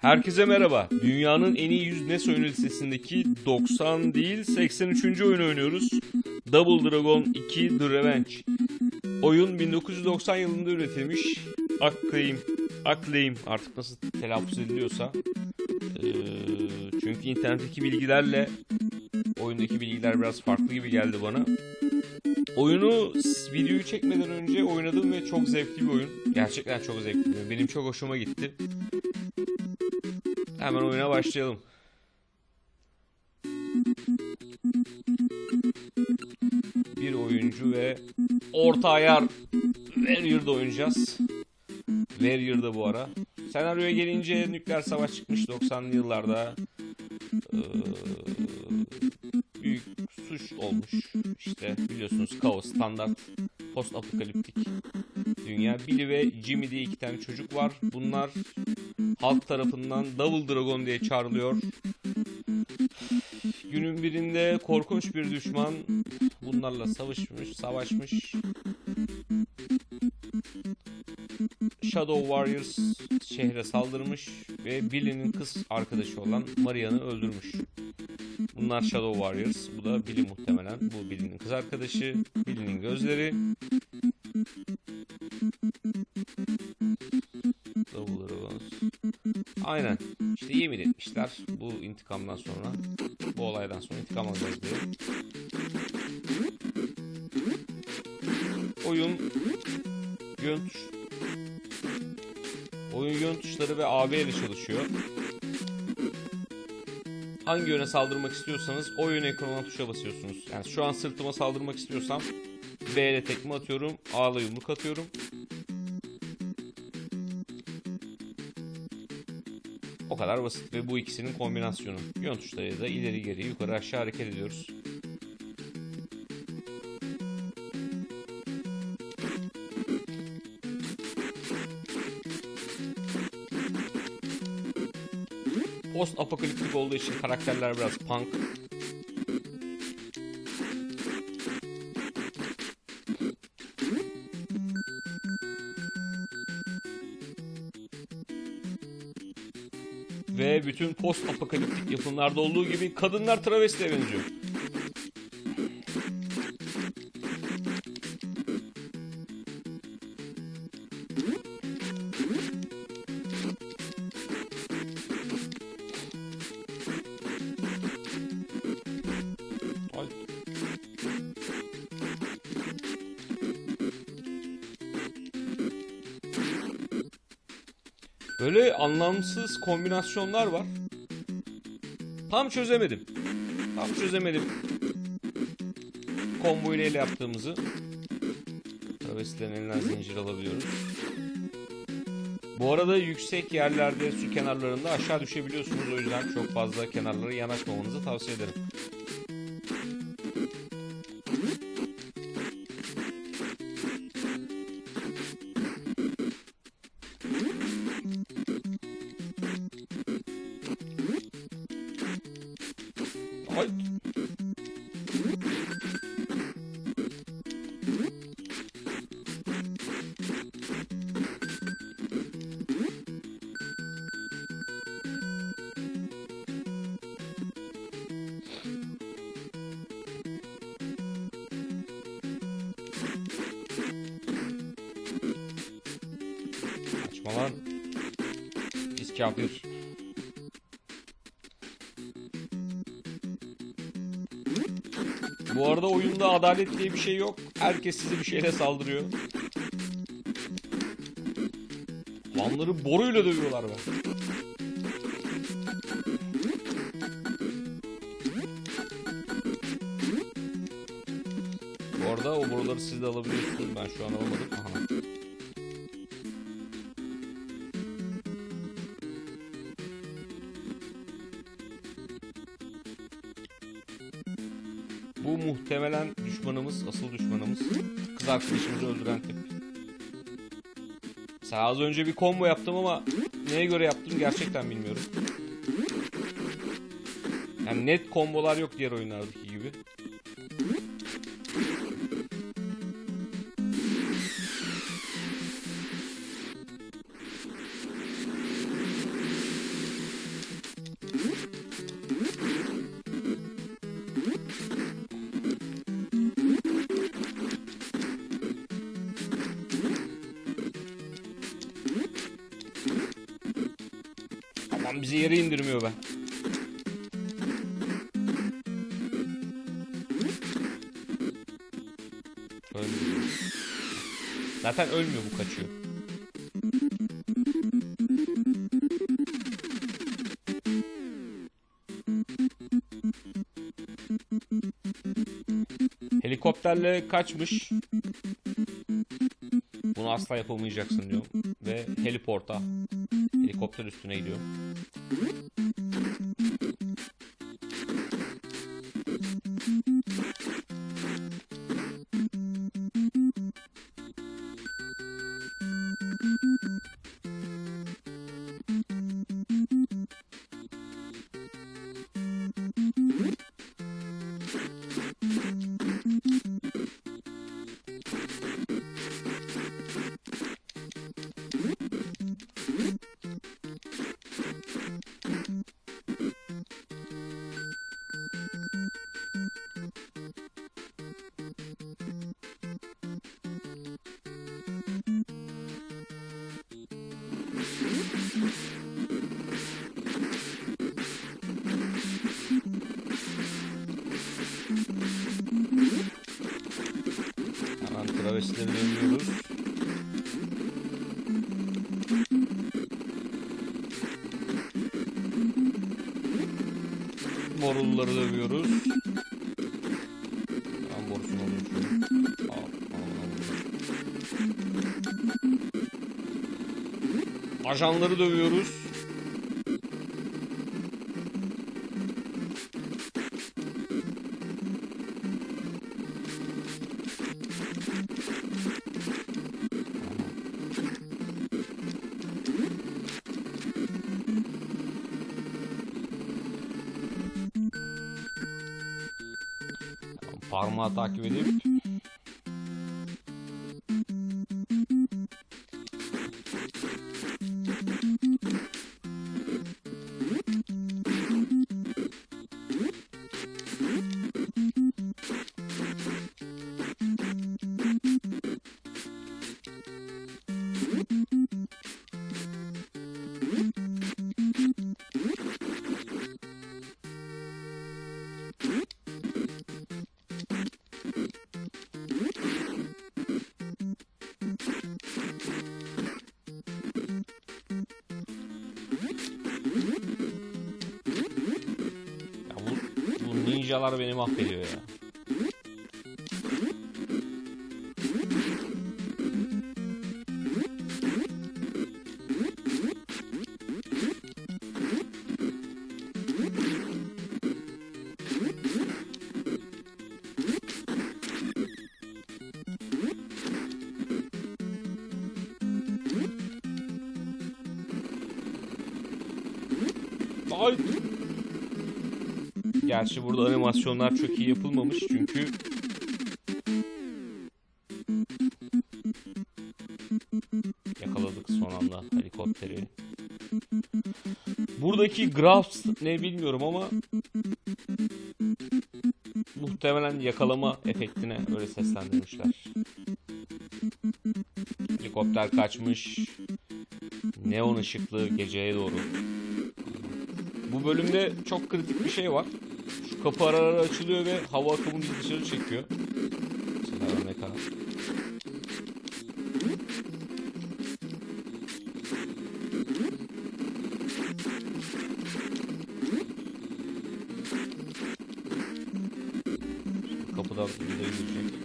Herkese merhaba. Dünyanın en iyi 100 NES oyunu listesindeki 90 değil 83. oyunu oynuyoruz. Double Dragon 2 The Revenge. Oyun 1990 yılında üretilmiş. Acclaim, Acclaim artık nasıl telaffuz ediliyorsa. Ee, çünkü internetteki bilgilerle oyundaki bilgiler biraz farklı gibi geldi bana. Oyunu videoyu çekmeden önce oynadım ve çok zevkli bir oyun. Gerçekten çok zevkli. Benim çok hoşuma gitti. Hemen oyuna başlayalım. Bir oyuncu ve orta ayar Warrior'da oynayacağız. Warrior'da bu ara. Senaryoya gelince nükleer savaş çıkmış 90'lı yıllarda. Ee, büyük suç olmuş. İşte biliyorsunuz kaos standart post apokaliptik dünya. Billy ve Jimmy diye iki tane çocuk var. Bunlar halk tarafından Double Dragon diye çağrılıyor. Günün birinde korkunç bir düşman bunlarla savaşmış, savaşmış. Shadow Warriors şehre saldırmış ve Billy'nin kız arkadaşı olan Maria'nı öldürmüş. Bunlar Shadow Warriors. Bu da Billy muhtemelen. Bu Billy'nin kız arkadaşı. Billy'nin gözleri. Aynen. İşte yemin etmişler bu intikamdan sonra. Bu olaydan sonra intikam alacağız diye. Oyun yön tuş Oyun yön tuşları ve AB ile çalışıyor. Hangi yöne saldırmak istiyorsanız o yöne yakın olan tuşa basıyorsunuz. Yani şu an sırtıma saldırmak istiyorsam B ile tekme atıyorum, A ile yumruk atıyorum. Kadar basit ve bu ikisinin kombinasyonu. Yön tuşlarıyla da ileri geri yukarı aşağı hareket ediyoruz. Post apokaliptik olduğu için karakterler biraz punk. Bütün post apokaliptik yapımlarda olduğu gibi kadınlar travestiye benziyor. Böyle anlamsız kombinasyonlar var. Tam çözemedim. Tam çözemedim. Combo ile ele yaptığımızı. Travestilerin elinden zincir alabiliyoruz. Bu arada yüksek yerlerde su kenarlarında aşağı düşebiliyorsunuz. O yüzden çok fazla kenarlara yanaşmamanızı tavsiye ederim. Ay. Kaçma lan. Pis kafir. Bu arada oyunda adalet diye bir şey yok. Herkes size bir şeyle saldırıyor. Lanları boruyla dövüyorlar be. Bu arada o boruları siz de alabiliyorsunuz. Ben şu an alamadım. Aha. Muhtemelen düşmanımız, asıl düşmanımız. Kız arkadaşımızı öldüren tip. Mesela az önce bir combo yaptım ama neye göre yaptım gerçekten bilmiyorum. Yani net kombolar yok diğer oyunlardaki gibi. Bizi yere indirmiyor be. Ölmüyor. Zaten ölmüyor bu kaçıyor. Helikopterle kaçmış. Bunu asla yapamayacaksın diyor. Ve heliporta. Helikopter üstüne gidiyor. Travestileri dönüyoruz. Morulları dövüyoruz. Ben al, al. Ajanları dövüyoruz. Parmağı takip edip ninjalar beni mahvediyor ya. Ay. Gerçi burada animasyonlar çok iyi yapılmamış çünkü yakaladık son anda helikopteri. Buradaki graphs ne bilmiyorum ama muhtemelen yakalama efektine öyle seslendirmişler. Helikopter kaçmış. Neon ışıklı geceye doğru. Bu bölümde çok kritik bir şey var. Kapı ara ara açılıyor ve hava akımını dışarı çekiyor. Kapıdan vidaya girecek.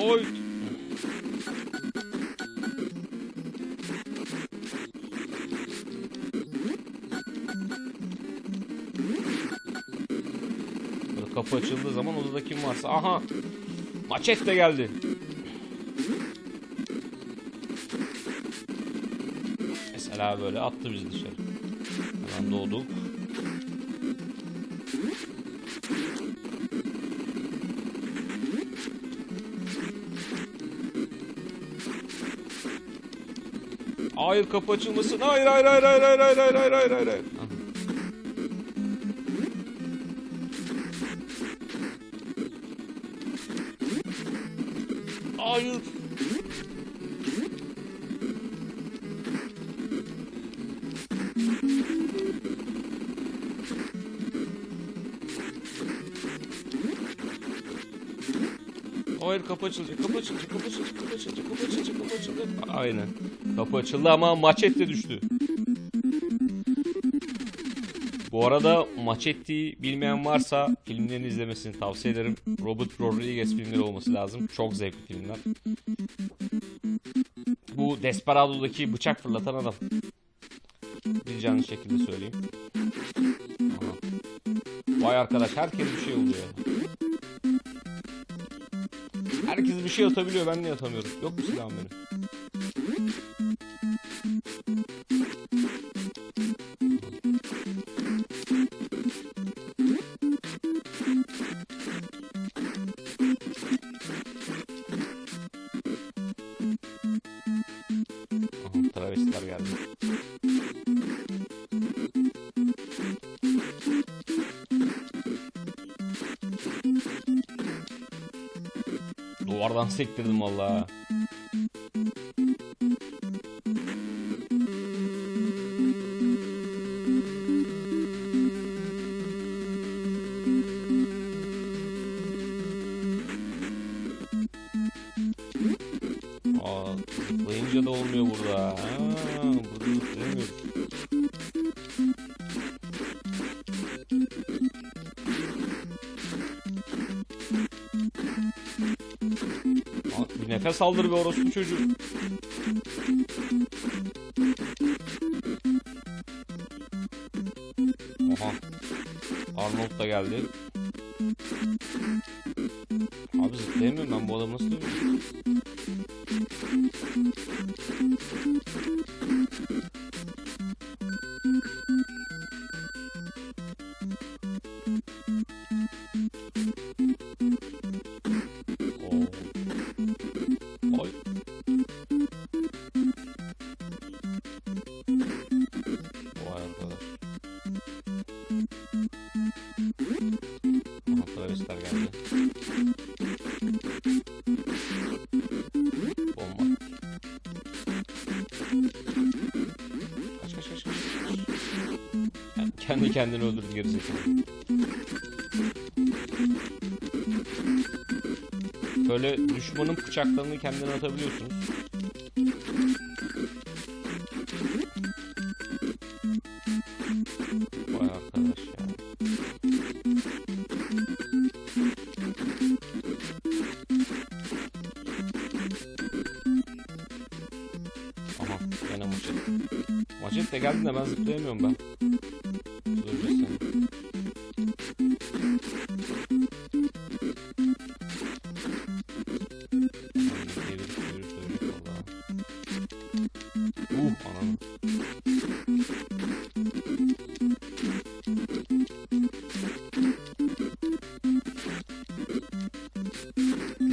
Oy! Kapı açıldığı zaman odada kim varsa aha maçet de geldi. Mesela böyle attı bizi dışarı. Hemen doğduk. Hayır kapı açılmasın. Hayır hayır hayır hayır hayır hayır hayır hayır hayır hayır. kapı açılacak, kapı açılacak, kapı açılacak, kapı açılacak, kapı açılacak, kapı açılacak. Aynen. Kapı açıldı ama Machetti düştü. Bu arada Machetti bilmeyen varsa filmlerini izlemesini tavsiye ederim. Robert Rodriguez filmleri olması lazım. Çok zevkli filmler. Bu Desperado'daki bıçak fırlatan adam. Bileceğiniz şekilde söyleyeyim. Vay arkadaş herkes bir şey oluyor. Herkes bir şey atabiliyor ben niye atamıyorum? Yok mu silahım benim? Duvardan sektirdim valla. Aa, zıplayınca da olmuyor burada. Ha, burada zıplayamıyoruz. Aa, bir nefes aldır be orospu çocuğu. Oha. Arnold da geldi. Abi zıplayamıyorum ben bu adamı nasıl dövüyorum? Kendi kendini öldürdü gerizekalı. Böyle düşmanın bıçaklarını kendine atabiliyorsunuz. Vay arkadaş ya. Aha gene maçet. Maçet de geldi de ben zıplayamıyorum ben.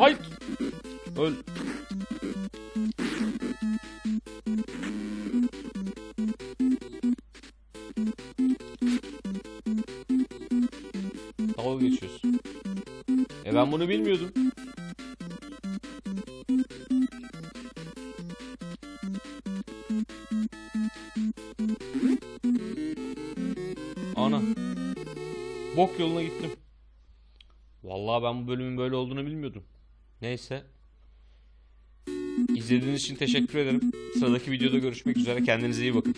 Light! Öl. Dalga geçiyorsun. E ben bunu bilmiyordum. Ana. Bok yoluna gittim. Vallahi ben bu bölümün böyle olduğunu bilmiyordum. Neyse. İzlediğiniz için teşekkür ederim. Sıradaki videoda görüşmek üzere. Kendinize iyi bakın.